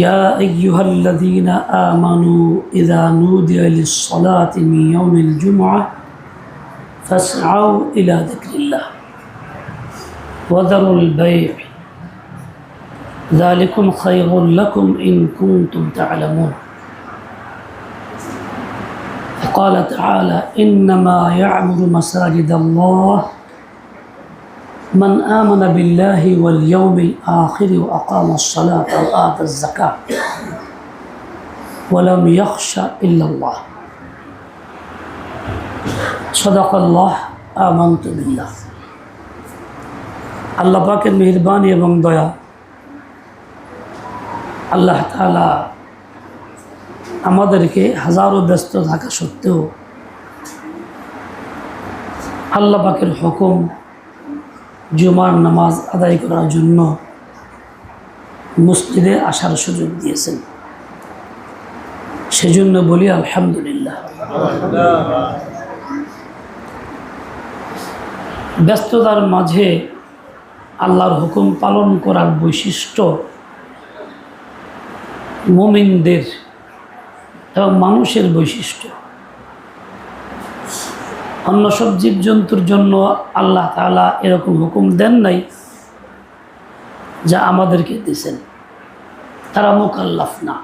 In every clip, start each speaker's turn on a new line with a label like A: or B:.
A: يا أيها الذين آمنوا إذا نودي للصلاة من يوم الجمعة فاسعوا إلى ذكر الله وذروا البيع ذلكم خير لكم إن كنتم تعلمون قال تعالى إنما يعمر مساجد الله من آمن بالله واليوم الآخر وأقام الصلاة وآتى الزكاة ولم يخش إلا الله صدق الله آمنت بالله باك المهربان মেহরবানি এবং الله تعالى তালা আমাদেরকে হাজারো ব্যস্ত থাকা সত্ত্বেও আল্লাহ পাকের হুকুম জুমার নামাজ আদায় করার জন্য মসজিদে আসার সুযোগ দিয়েছেন সেজন্য বলি আলহামদুলিল্লাহ ব্যস্ততার মাঝে আল্লাহর হুকুম পালন করার বৈশিষ্ট্য মোমিনদের এবং মানুষের বৈশিষ্ট্য অন্য সব জীবজন্তুর জন্য আল্লাহ তালা এরকম হুকুম দেন নাই যা আমাদেরকে দিয়েছেন তারা মোকাল্লাফ না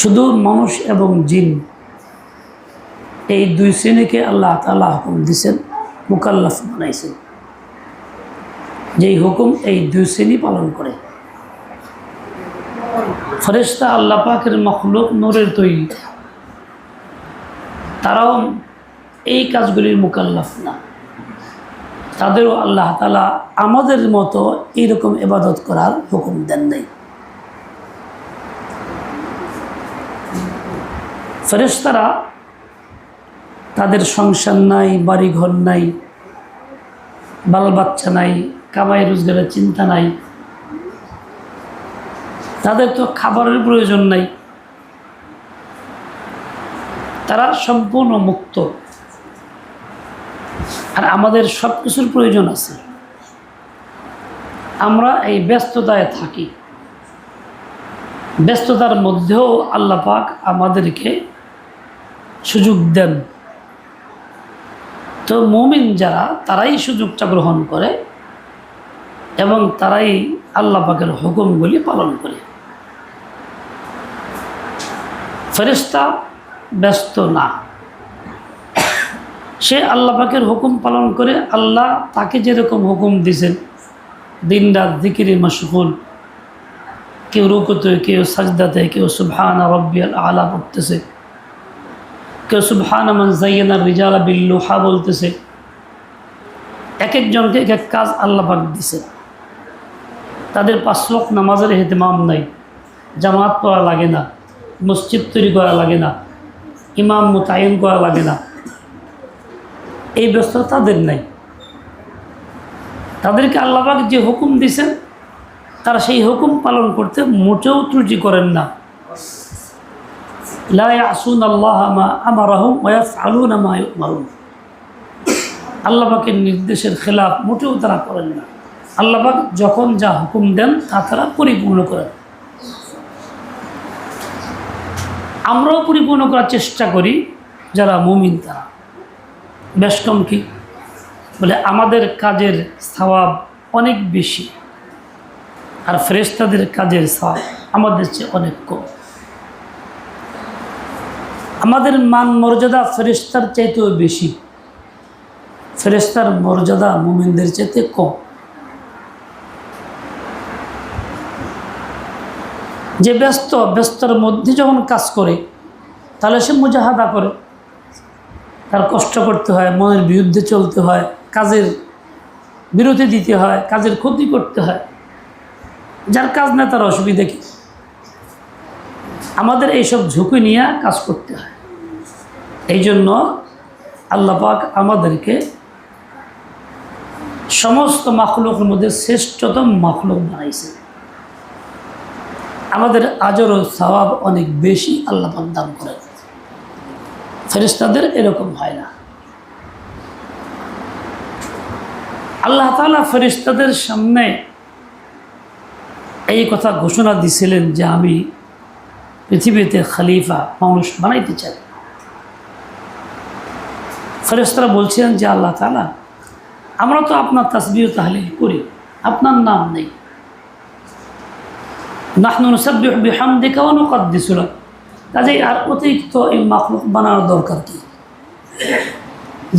A: শুধু মানুষ এবং জিন এই দুই শ্রেণীকে আল্লাহ তালা হুকুম দিছেন মুকাল্লাফ বানাইছেন যেই হুকুম এই দুই শ্রেণী পালন করে ফরেস্তা আল্লাহ পাকের মখলুক নোরের তৈরি তারাও এই কাজগুলির মোকাল্লাফ না তাদেরও আল্লাহ তালা আমাদের মতো এইরকম এবাদত করার হুকুম দেন নাই ফেরেস্তারা তাদের সংসার নাই বাড়িঘর নাই বাল বাচ্চা নাই কামাই রোজগারের চিন্তা নাই তাদের তো খাবারের প্রয়োজন নাই তারা সম্পূর্ণ মুক্ত আর আমাদের সব কিছুর প্রয়োজন আছে আমরা এই ব্যস্ততায় থাকি ব্যস্ততার মধ্যেও আল্লাহ পাক আমাদেরকে সুযোগ দেন তো মুমিন যারা তারাই সুযোগটা গ্রহণ করে এবং তারাই আল্লাহ পাকের হুকুমগুলি পালন করে ফেরিস্তা ব্যস্ত না সে আল্লাহ পাকের হুকুম পালন করে আল্লাহ তাকে যেরকম হুকুম দিছেন দিন রাত দিকির মশগুল কেউ রুকুতে কেউ সাজদাতে কেউ সুবহান রব্বিয়াল আলা পড়তেছে কেউ সুবহান মান জাইয়ানা রিজালা বিল্লুহা বলতেছে এক একজনকে এক এক কাজ আল্লাহ দিছে তাদের পাঁচ লোক নামাজের হেতেমাম নাই জামাত পড়া লাগে না মসজিদ তৈরি করা লাগে না ইমাম মোতায়েন করা লাগে না এই ব্যস্ততা তাদের নাই তাদেরকে আল্লাহবাক যে হুকুম দিছেন তারা সেই হুকুম পালন করতে মোটেও ত্রুটি করেন না লাসুন আল্লাহ আমার আলুন আল্লাহবাকের নির্দেশের খেলাফ মোটেও তারা করেন না আল্লাহবাক যখন যা হুকুম দেন তা তারা পরিপূর্ণ করেন আমরাও পরিপূর্ণ করার চেষ্টা করি যারা মুমিন তারা বেশ কম কি বলে আমাদের কাজের স্বভাব অনেক বেশি আর ফ্রেস্তাদের কাজের স্বভাব আমাদের চেয়ে অনেক কম আমাদের মান মর্যাদা ফেরেস্তার চাইতেও বেশি ফেরেস্তার মর্যাদা মুমিনদের চাইতে কম যে ব্যস্ত ব্যস্তর মধ্যে যখন কাজ করে তাহলে সে মুজাহাদা করে তার কষ্ট করতে হয় মনের বিরুদ্ধে চলতে হয় কাজের বিরতি দিতে হয় কাজের ক্ষতি করতে হয় যার কাজ না তার অসুবিধে কী আমাদের এইসব ঝুঁকি নিয়ে কাজ করতে হয় এই জন্য আল্লাপাক আমাদেরকে সমস্ত মাখলুকের মধ্যে শ্রেষ্ঠতম মাখলুক বানাইছে আমাদের আজর স্বভাব অনেক বেশি আল্লাহ দান করে ফেরিস্তাদের এরকম হয় না আল্লাহ তালা ফেরিস্তাদের সামনে এই কথা ঘোষণা দিছিলেন যে আমি পৃথিবীতে খালিফা মানুষ বানাইতে চাই ফেরিস্তারা বলছিলেন যে আল্লাহ তালা আমরা তো আপনার তাসবিও তাহলে করি আপনার নাম নেই নাহনুসাবিহামদে কেমন কাদ্দিসুরা কাজেই আর অতিরিক্ত এই মাখলুক বানানোর দরকার কি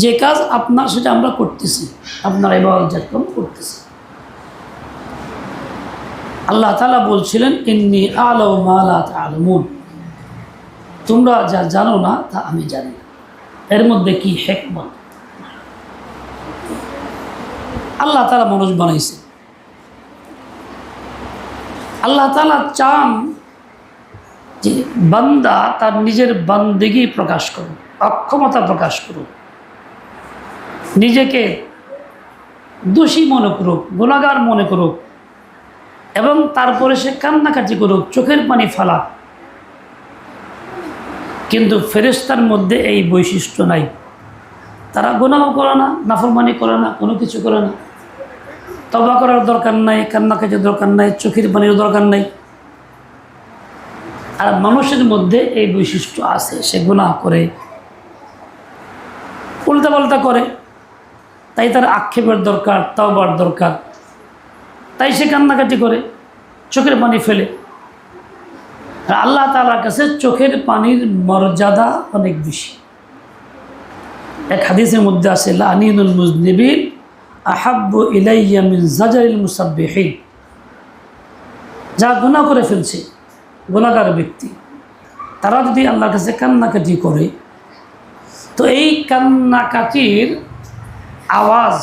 A: যে কাজ আপনার সেটা আমরা করতেছি আপনার এবার কাম করতেছি আল্লাহ তালা বলছিলেন ইন্নি আলো মালা আলমুন তোমরা যা জানো না তা আমি জানি এর মধ্যে কি হেকমত আল্লাহ তালা মানুষ বানাইছে আল্লাহ তালা চান যে বান্দা তার নিজের বান্দিগি প্রকাশ করুক অক্ষমতা প্রকাশ করুক নিজেকে দোষী মনে করুক গুণাগার মনে করুক এবং তারপরে সে কান্নাকাটি করুক চোখের পানি ফালা কিন্তু ফেরেস্তার মধ্যে এই বৈশিষ্ট্য নাই তারা গুণাও করে না নাফরমানি করে না কোনো কিছু করে না তবা করার দরকার নাই কান্নাকাটির দরকার নাই চোখের পানির দরকার নাই আর মানুষের মধ্যে এই বৈশিষ্ট্য আছে সে গুণাহ করে উল্টাপাল্টা করে তাই তার আক্ষেপের দরকার তাওবার দরকার তাই সে কান্নাকাটি করে চোখের পানি ফেলে আর আল্লাহ তালার কাছে চোখের পানির মর্যাদা অনেক বেশি এক হাদিসের মধ্যে আছে লানিনুল মুজনিবিন আহাব্বু ইলাইয়া মিন জাজারিল মুসাব্বিহীন যা গুণা করে ফেলছে গুণাগার ব্যক্তি তারা যদি আল্লাহর কাছে কান্নাকাটি করে তো এই কান্নাকাটির আওয়াজ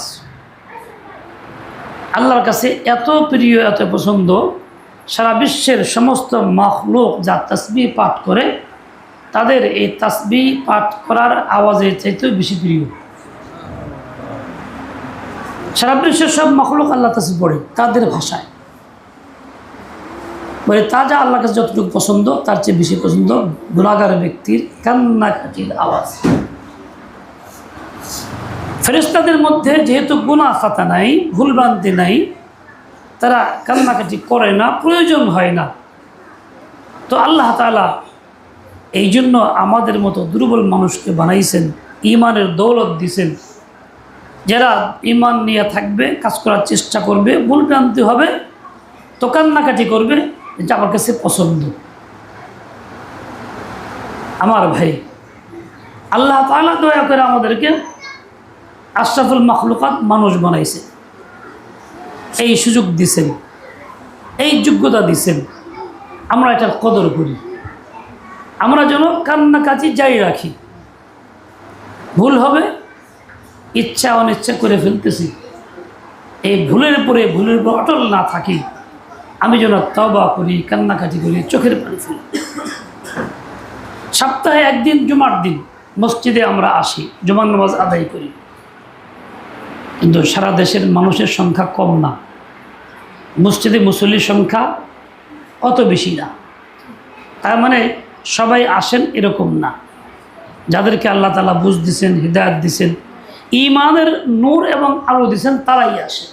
A: আল্লাহর কাছে এত প্রিয় এত পছন্দ সারা বিশ্বের সমস্ত মখলোক যা তসবি পাঠ করে তাদের এই তসবি পাঠ করার আওয়াজের চাইতেও বেশি প্রিয় সারা বিশ্বের সব মখলুক আল্লাহ কাছে পড়ে তাদের ভাষায় বলে তা যা আল্লাহ কাছে যতটুকু পছন্দ তার চেয়ে বেশি পছন্দ গুণাগার ব্যক্তির কান্নাকাটির আওয়াজ ফেরেস্তাদের মধ্যে যেহেতু গুণা ফাতা নাই ভুলভ্রান্তি নাই তারা কান্নাকাটি করে না প্রয়োজন হয় না তো আল্লাহ তালা এই জন্য আমাদের মতো দুর্বল মানুষকে বানাইছেন ইমানের দৌলত দিছেন যারা ইমান নিয়ে থাকবে কাজ করার চেষ্টা করবে ভুলভ্রান্তি হবে তো কান্নাকাটি করবে এটা আমার কাছে পছন্দ আমার ভাই আল্লাহ তালা দয়া করে আমাদেরকে আশরাফুল মখলুকাত মানুষ বানাইছে এই সুযোগ দিছেন এই যোগ্যতা দিছেন আমরা এটার কদর করি আমরা যেন কান্নাকাচি যাই রাখি ভুল হবে ইচ্ছা অনিচ্ছা করে ফেলতেছি এই ভুলের পরে ভুলের উপর অটল না থাকি আমি যেন তবা করি কান্নাকাটি করি চোখের পানি ফেলি সপ্তাহে একদিন জুমার দিন মসজিদে আমরা আসি জুমার নামাজ আদায় করি কিন্তু সারা দেশের মানুষের সংখ্যা কম না মসজিদে মুসল্লির সংখ্যা অত বেশি না তার মানে সবাই আসেন এরকম না যাদেরকে আল্লাহ তালা বুঝ দিছেন হৃদায়ত দিছেন ইমানের নূর এবং আলো দিচ্ছেন তারাই আসে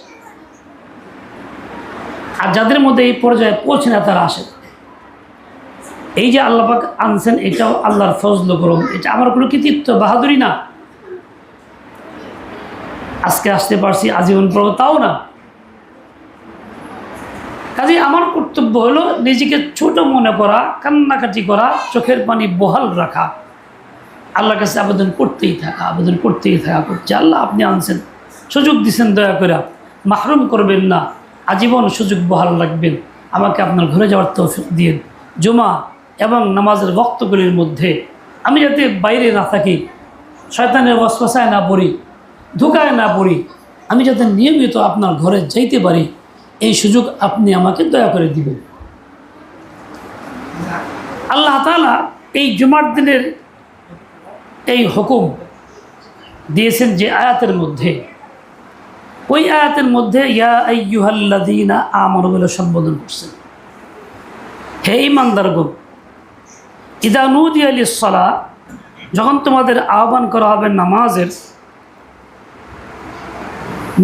A: আর যাদের মধ্যে এই পর্যায়ে পৌঁছে না তারা আসে এই যে আল্লাপাক আনছেন এটাও আল্লাহর ফজল করম এটা আমার কোনো কৃতিত্ব বাহাদুরি না আজকে আসতে পারছি আজীবন পর্ব তাও না কাজে আমার কর্তব্য হলো নিজেকে ছোট মনে করা কান্নাকাটি করা চোখের পানি বহাল রাখা আল্লাহর কাছে আবেদন করতেই থাকা আবেদন করতেই থাকা করছে আল্লাহ আপনি আনছেন সুযোগ দিচ্ছেন দয়া করে মাহরুম করবেন না আজীবন সুযোগ বহাল রাখবেন আমাকে আপনার ঘরে যাওয়ার তৌফিক দিন জুমা এবং নামাজের বক্তগুলির মধ্যে আমি যাতে বাইরে না থাকি শয়তানের বসবাসায় না পড়ি ধোকায় না পড়ি আমি যাতে নিয়মিত আপনার ঘরে যাইতে পারি এই সুযোগ আপনি আমাকে দয়া করে দিবেন আল্লাহ তালা এই জুমার দিনের এই হুকুম দিয়েছেন যে আয়াতের মধ্যে ওই আয়াতের মধ্যে ইয়া আইয়ুহাল্লাদিনা আমর বলে সম্বোধন করছেন হে গো ইদানুদি আলী সলা যখন তোমাদের আহ্বান করা হবে নামাজের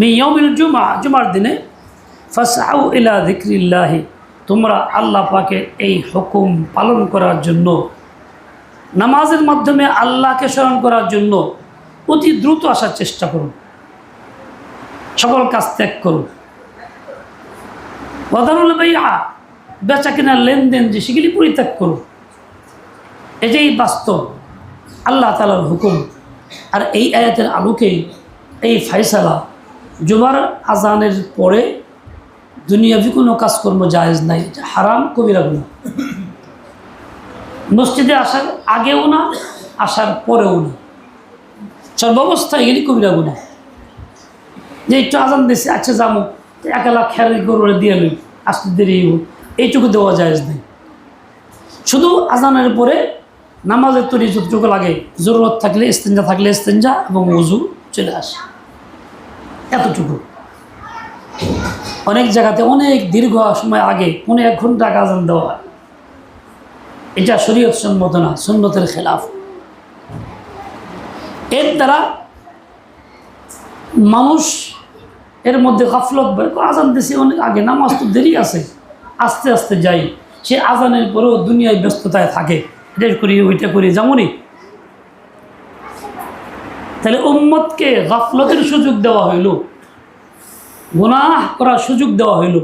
A: মিয়মিল জুমা জুমার দিনে ফসাউ ইলা দিক্রিল্লাহি তোমরা আল্লাহ পাকে এই হুকুম পালন করার জন্য নামাজের মাধ্যমে আল্লাহকে স্মরণ করার জন্য অতি দ্রুত আসার চেষ্টা করুন সকল কাজ ত্যাগ করুন ওদারুল ভাইয়া বেচা কেনার লেনদেন যে সেগুলি পরিত্যাগ করুন এটাই বাস্তব আল্লাহ তালার হুকুম আর এই আয়াতের আলোকে এই ফাইসালা জুমার আজানের পরে যে কোনো কাজকর্ম জায়েজ নাই হারাম কবিরাগুলো মসজিদে আসার আগেও না আসার পরেও না সর্বাবস্থায় এগুলি কবিরা গুণা যে একটু আজান দিয়েছে আচ্ছা যাবো একলা খেয়াল করে দিয়ে নেই আসতে দেরি এইটুকু দেওয়া যায় নেই শুধু আজানের পরে নামাজের তৈরি যতটুকু লাগে জরুরত থাকলে স্তেঞ্জা থাকলে স্তেঞ্জা এবং উজু চলে আসে এতটুকু অনেক জায়গাতে অনেক দীর্ঘ সময় আগে কোনো এক ঘন্টা আগে আজান দেওয়া হয় এটা শরীয়ত সম্মত না সুন্নতের খেলাফ এর দ্বারা মানুষ এর মধ্যে গাফলত বের আজান দেশে অনেক আগে নামাজ তো দেরি আছে আস্তে আস্তে যাই সে আজানের পরেও দুনিয়ায় ব্যস্ততায় থাকে এটা করি ওইটা করি যেমনই তাহলে উম্মতকে গাফলতের সুযোগ দেওয়া হইল গুনাহ করার সুযোগ দেওয়া হইল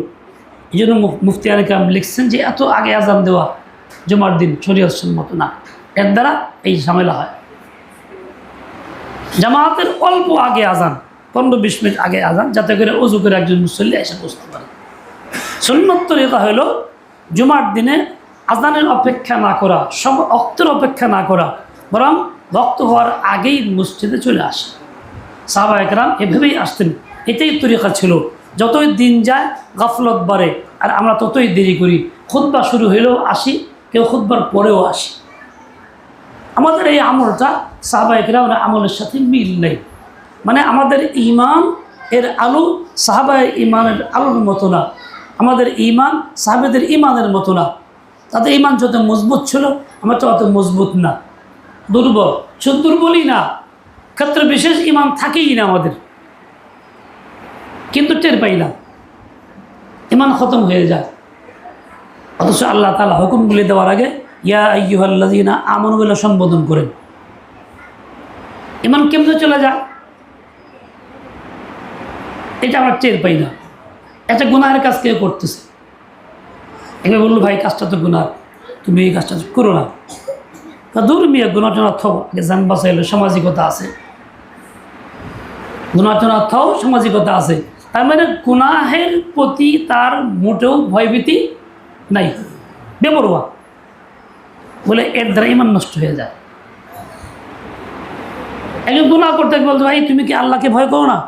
A: এই জন্য মুফতি আলিকাম লিখছেন যে এত আগে আজান দেওয়া জুমার দিন শরীয়সের মতো না এর দ্বারা এই ঝামেলা হয় জামাতের অল্প আগে আজান পনেরো বিশ মিনিট আগে আজান যাতে করে উজু করে একজন মুসল্লি এসে বসতে পারে সুন্নত তরিকা হলো জুমার দিনে আজানের অপেক্ষা না করা সব অক্তের অপেক্ষা না করা বরং রক্ত হওয়ার আগেই মসজিদে চলে আসে সাহবা একরাম এভাবেই আসতেন এটাই তরিকা ছিল যতই দিন যায় গাফলত বাড়ে আর আমরা ততই দেরি করি খুদ্া শুরু হলেও আসি কেউ খুদ্বার পরেও আসে আমাদের এই আমলটা সাহাবা আমলের সাথে মিল নেই মানে আমাদের ইমান এর আলো সাহাবা ইমানের আলোর মতো না আমাদের ইমান সাহাবেদের ইমানের মতো না তাদের ইমান যত মজবুত ছিল আমার তো অত মজবুত না দুর্বল শুধু দুর্বলই না ক্ষেত্রে বিশেষ ইমান থাকেই না আমাদের কিন্তু টের পাই না ইমান খতম হয়ে যায় অথচ আল্লাহ তালা হুকুমগুলি দেওয়ার আগে ইয়া আইয়ুহাল্লাদিনা আমন বলে সম্বোধন করেন ইমান কেমন চলে যা এটা আমরা টের পাই না এটা গুনার কাজ কেউ করতেছে এখানে বললো ভাই কাজটা তো গুনার তুমি এই কাজটা করো না তা দূর মিয়া গুণাটনা থ জান বাঁচাইলে সামাজিকতা আছে গুণাটনা থ সামাজিকতা আছে তার মানে গুনাহের প্রতি তার মোটেও ভয়ভীতি নাই বেমরুয়া বলে এর দ্বারা ইমান নষ্ট হয়ে যায় একজন গুণা করতে বলতো ভাই তুমি কি আল্লাহকে ভয় করো না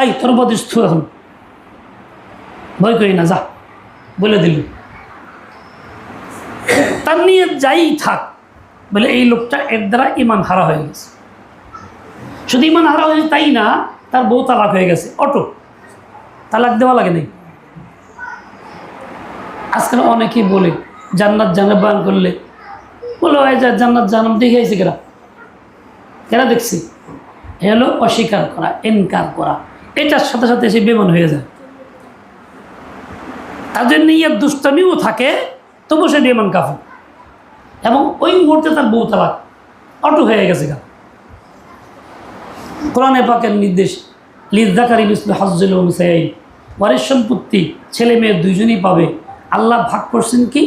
A: আই তোর বদিস্থ এখন ভয় করি না যা বলে দিল তার নিয়ে যাই থাক বলে এই লোকটা এর দ্বারা ইমান হারা হয়ে গেছে শুধু ইমান হারা হয়েছে তাই না তার বউ তালাক হয়ে গেছে অটো তালাক দেওয়া লাগে নাই আজকাল অনেকেই বলে জান্নাত জান্নাত বান করলে বলে ভাই যা জান্নাত জানাম দেখে আইসি কেরা কেরা দেখছি হলো অস্বীকার করা এনকার করা এটার সাথে সাথে সে বেমন হয়ে যায় তার জন্য নিয়ে দুষ্টামিও থাকে তবু সে বেমন কাফু এবং ওই মুহূর্তে তার বউ তালাক অটো হয়ে গেছে কেন কোরআনে পাকের নির্দেশ লিজাকারি বিসলু হাজুল হুসাইন ওয়ারের সম্পত্তি ছেলে মেয়ে দুজনই পাবে আল্লাহ ভাগ করছেন কি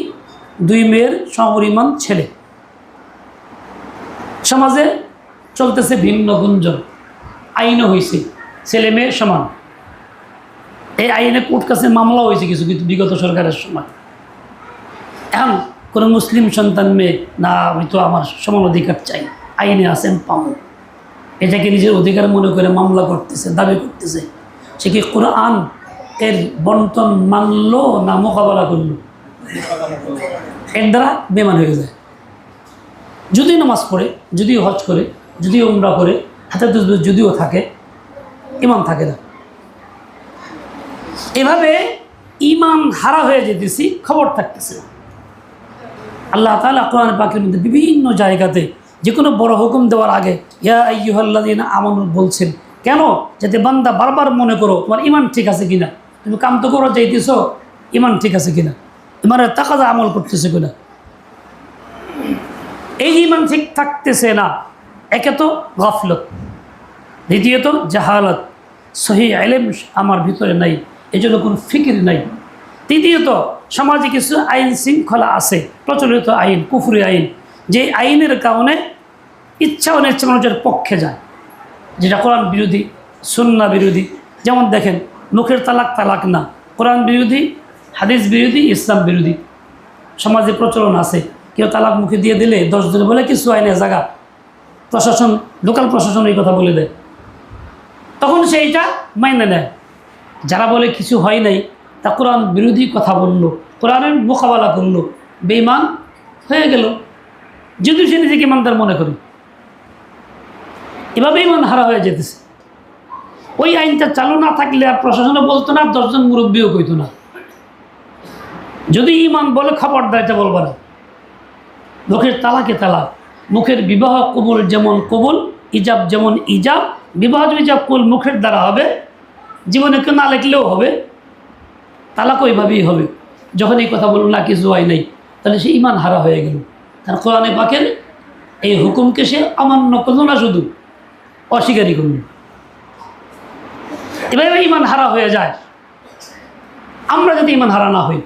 A: দুই মেয়ের সমরিমান ছেলে সমাজে চলতেছে ভিন্ন গুঞ্জন আইনও হয়েছে ছেলে মেয়ে সমান এই আইনে কোর্ট কাছে মামলা হয়েছে কিছু কিন্তু বিগত সরকারের সময় এখন কোনো মুসলিম সন্তান মেয়ে না আমি তো আমার সমান অধিকার চাই আইনে আছেন পাবো এটাকে নিজের অধিকার মনে করে মামলা করতেছে দাবি করতেছে সে কি আন এর বন্টন মানলো না মোকাবেলা করলো এর দ্বারা বেমান হয়ে যায় যদি নামাজ পড়ে যদিও হজ করে যদিও উমরা করে হাতে তসবির যদিও থাকে ইমান থাকে না এভাবে ইমান হারা হয়ে যেতেছি খবর থাকতেছে আল্লাহ তালা কোরআন পাখির মধ্যে বিভিন্ন জায়গাতে যে কোনো বড় হুকুম দেওয়ার আগে ইয়া আইহল্লাদিন আমন বলছেন কেন যাতে বান্দা বারবার মনে করো তোমার ইমান ঠিক আছে কিনা তুমি কাম তো করো চাইতেছ ইমান ঠিক আছে কিনা ইমানের তাকাজা আমল করতেছে কিনা এই ইমান ঠিক থাকতেছে না একে তো গফলত দ্বিতীয়ত জাহালত সহি আলেম আমার ভিতরে নাই এজন্য কোনো ফিকির নাই তৃতীয়ত সমাজে কিছু আইন শৃঙ্খলা আছে প্রচলিত আইন কুফুরি আইন যে আইনের কারণে ইচ্ছা অনিচ্ছা মানুষের পক্ষে যায় যেটা কোরআন বিরোধী সুন্না বিরোধী যেমন দেখেন মুখের তালাক তালাক না কোরআন বিরোধী হাদিস বিরোধী ইসলাম বিরোধী সমাজে প্রচলন আছে কেউ তালাক মুখে দিয়ে দিলে দিনে বলে কিছু আইনে না জায়গা প্রশাসন লোকাল প্রশাসন এই কথা বলে দেয় তখন সেইটা মাইনে নেয় যারা বলে কিছু হয় নাই তা কোরআন বিরোধী কথা বলল কোরআনের মোকাবেলা করল বেইমান হয়ে গেল যদি সে নিজেকে ইমানদার মনে করি এভাবেই মান হারা হয়ে যেতেছে ওই আইনটা চালু না থাকলে আর প্রশাসনে বলতো না দশজন মুরব্বীও কইতো না যদি ইমান বলে দেয় এটা বলবো না লোকের তালাকে তালাক মুখের বিবাহ কবুল যেমন কবুল ইজাব যেমন ইজাব বিবাহ ইজাব কবুল মুখের দ্বারা হবে জীবনে কেউ না লেখলেও হবে তালাক ওইভাবেই হবে যখন এই কথা বলুন না কিছু হয় নেই তাহলে সে ইমান হারা হয়ে গেল তার কোরআনে পাখের এই হুকুমকে সে অমান্য করল না শুধু অস্বীকারই করল এভাবে ইমান হারা হয়ে যায় আমরা যদি ইমান হারা না হই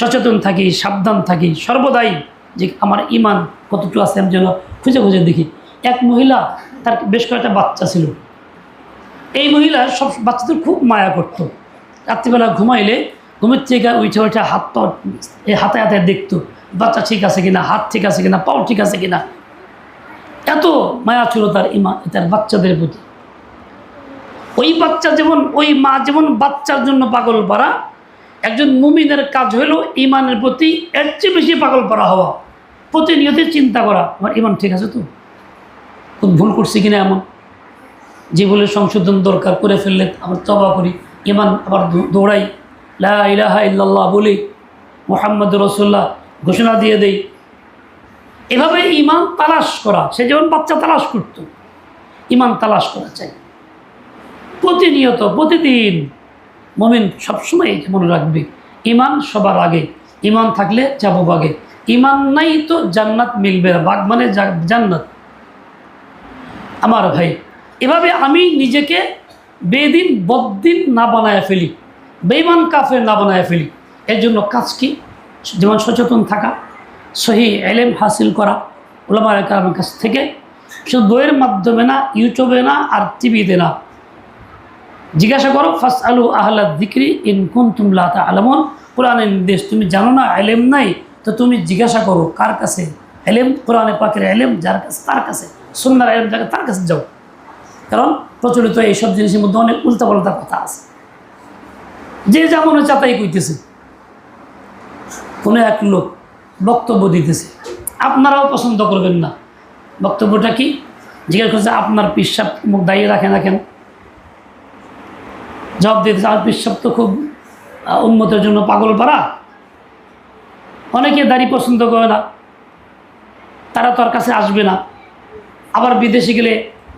A: সচেতন থাকি সাবধান থাকি সর্বদাই যে আমার ইমান কতটুকু আছে আমি যেন খুঁজে খুঁজে দেখি এক মহিলা তার বেশ কয়েকটা বাচ্চা ছিল এই মহিলা সব বাচ্চাদের খুব মায়া করত রাত্রিবেলা ঘুমাইলে ঘুমের থেকে উঠে উঠে হাত পা এই হাতে হাতে দেখতো বাচ্চা ঠিক আছে কিনা হাত ঠিক আছে কিনা পাও ঠিক আছে কিনা এত মায়া ছিল তার ইমা তার বাচ্চাদের প্রতি ওই বাচ্চা যেমন ওই মা যেমন বাচ্চার জন্য পাগল পারা একজন মুমিনের কাজ হলো ইমানের প্রতি এর চেয়ে বেশি পাগল পারা হওয়া প্রতিনিয়ত চিন্তা করা আমার ইমান ঠিক আছে তো ভুল করছি কিনা এমন যে বলে সংশোধন দরকার করে ফেললে আমার তবা করি ইমান আবার দৌড়াই লা ইলাহা বলি মোহাম্মদ রসুল্লাহ ঘোষণা দিয়ে দেই এভাবে ইমান তালাশ করা সে যেমন বাচ্চা তালাশ করত ইমান তালাশ করা চাই প্রতিনিয়ত প্রতিদিন মমিন সবসময় এটা মনে রাখবে ইমান সবার আগে ইমান থাকলে যাবো বাগে ইমান নাই তো জান্নাত মিলবে না বাঘ মানে জান্নাত আমার ভাই এভাবে আমি নিজেকে বেদিন বদিন না বানায় ফেলি বেইমান কাফের না বানায় ফেলি এর জন্য কাজ কি যেমন সচেতন থাকা সহি এলেম হাসিল করা ওলামার কাছ থেকে শুধু বইয়ের মাধ্যমে না ইউটিউবে না আর টিভিতে না জিজ্ঞাসা করো ফাস আলু আহ্লা দিক্রি কুন তুমলা তা আলমন কোরআনের নির্দেশ তুমি জানো না এলেম নাই তো তুমি জিজ্ঞাসা করো কার কাছে এলেম কোরআনে পাখির এলেম যার কাছে তার কাছে সুন্দর এলেম যাকে তার কাছে যাও কারণ প্রচলিত এইসব জিনিসের মধ্যে অনেক উল্টা উল্টাপাল্টা কথা আছে যে যেমন হচ্ছে তাই কইতেছে কোনো এক লোক বক্তব্য দিতেছে আপনারাও পছন্দ করবেন না বক্তব্যটা কি জিজ্ঞাসা করছে আপনার পিসাব মুখ দাঁড়িয়ে রাখেন কেন জব দিতে আর বিশ্বাস তো খুব উন্মতের জন্য পাগল পারা অনেকে দাড়ি পছন্দ করে না তারা তোর কাছে আসবে না আবার বিদেশে গেলে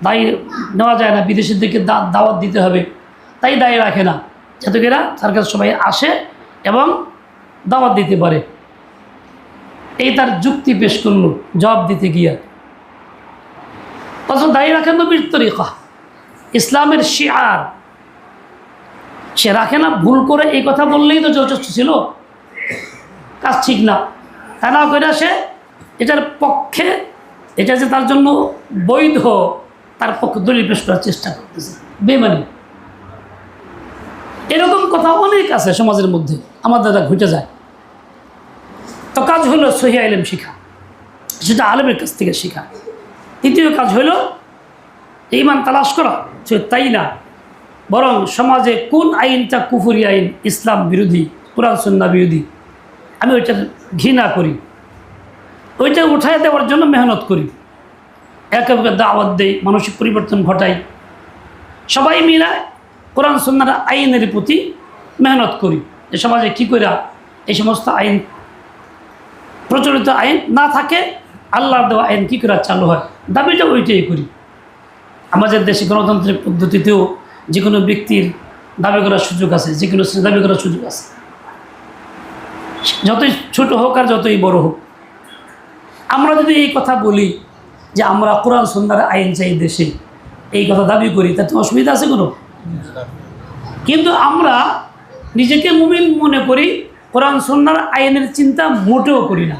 A: দায়ী নেওয়া যায় না বিদেশের দিকে দাওয়াত দিতে হবে তাই দায়ী রাখে না জাতকেরা তার কাছে সবাই আসে এবং দাওয়াত দিতে পারে এই তার যুক্তি পেশ করল জবাব দিতে গিয়া অথচ দায়ী রাখেন মৃত্যু রেখা ইসলামের শিয়ার সে রাখে না ভুল করে এই কথা বললেই তো যথেষ্ট ছিল কাজ ঠিক না তা না করে সে এটার পক্ষে এটা যে তার জন্য বৈধ তার পক্ষে দলিল পেশ করার চেষ্টা করতেছে বেমানি এরকম কথা অনেক আছে সমাজের মধ্যে আমার দাদা ঘুটে যায় তো কাজ হলো সহি আলেম শিখা সেটা আলেমের কাছ থেকে শিখা তৃতীয় কাজ হলো মান তালাশ করা তাই না বরং সমাজে কোন আইনটা কুফুরি আইন ইসলাম বিরোধী কোরআন সন্না বিরোধী আমি ওইটা ঘৃণা করি ওইটা উঠায় দেওয়ার জন্য মেহনত করি একে একে দাওয়াত দেই মানসিক পরিবর্তন ঘটাই সবাই মিলে কোরআন সন্ন্যার আইনের প্রতি মেহনত করি যে সমাজে কী করে এই সমস্ত আইন প্রচলিত আইন না থাকে আল্লাহর দেওয়া আইন কী করে চালু হয় দাবিটা ওইটাই করি আমাদের দেশে গণতান্ত্রিক পদ্ধতিতেও যে কোনো ব্যক্তির দাবি করার সুযোগ আছে যে কোনো দাবি করার সুযোগ আছে যতই ছোট হোক আর যতই বড় হোক আমরা যদি এই কথা বলি যে আমরা কোরআন সন্ধ্যার আইন চাই দেশে এই কথা দাবি করি তাতে অসুবিধা আছে কোনো কিন্তু আমরা নিজেকে মুমিন মনে করি কোরআন সন্ন্যার আইনের চিন্তা মোটেও করি না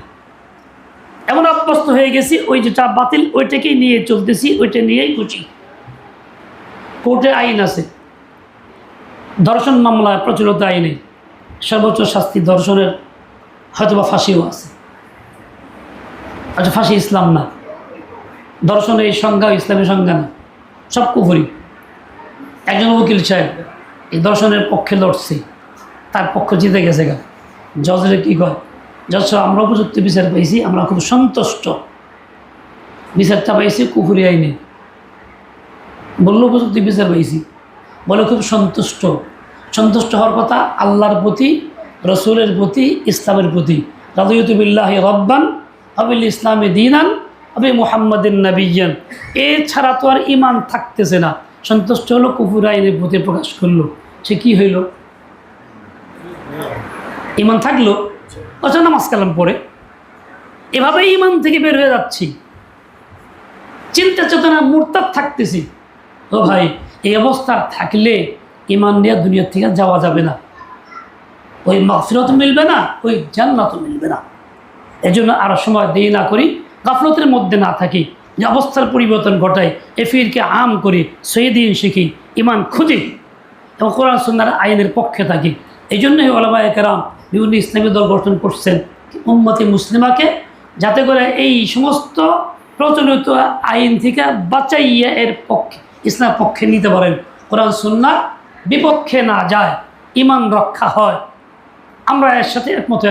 A: এমন অভ্যস্ত হয়ে গেছি ওই যেটা বাতিল ওইটাকেই নিয়ে চলতেছি ওইটা নিয়েই খুঁজি কোর্টে আইন আছে ধর্ষণ মামলায় প্রচলিত আইনে সর্বোচ্চ শাস্তি ধর্ষণের হয়তোবা ফাঁসিও আছে আচ্ছা ফাঁসি ইসলাম না দর্শনের এই সংজ্ঞা ইসলামের সংজ্ঞা না সব কুফুরি একজন উকিল সাহেব এই দর্শনের পক্ষে লড়ছে তার পক্ষ জিতে গেছে গা জজরে কী কয় যজ আমরা উপযুক্ত বিচার পাইছি আমরা খুব সন্তুষ্ট বিচারটা পাইছি কুফুরি আইনে বলল উপযুক্তি বিচার পাইছি বলে খুব সন্তুষ্ট সন্তুষ্ট হওয়ার কথা আল্লাহর প্রতি রসুলের প্রতি ইসলামের প্রতি রাদুয়তুবিল্লাহ রব্বান হবিল ইসলামে দিনান হবে মোহাম্মদের নাবিয়ান এছাড়া তো আর ইমান থাকতেছে না সন্তুষ্ট হলো কুকুর আইনের প্রতি প্রকাশ করলো সে কি হইল ইমান থাকলো অচেনা নামাজ কালাম পড়ে এভাবেই ইমান থেকে বের হয়ে যাচ্ছি চিন্তা চেতনা মোরতাদ থাকতেছি ও ভাই এই অবস্থা থাকলে ইমান নিয়ে দুনিয়ার থেকে যাওয়া যাবে না ওই মাসিরত মিলবে না ওই জান্নাত মিলবে না এই জন্য আরও সময় দেরি না করি গাফলতের মধ্যে না থাকি যে অবস্থার পরিবর্তন ঘটাই এফিরকে আম করি সহিদিন শিখি ইমান খুঁজি এবং কোরআন সন্ন্যার আইনের পক্ষে থাকি এই জন্যই ওলামা একরাম বিভিন্ন ইসলামী দল গঠন করছেন উম্মতি মুসলিমাকে যাতে করে এই সমস্ত প্রচলিত আইন থেকে বাঁচাইয়া এর পক্ষে ইসলাম পক্ষে নিতে পারেন কোরআন সুন্না বিপক্ষে না যায় ইমান রক্ষা হয় আমরা এর সাথে একমত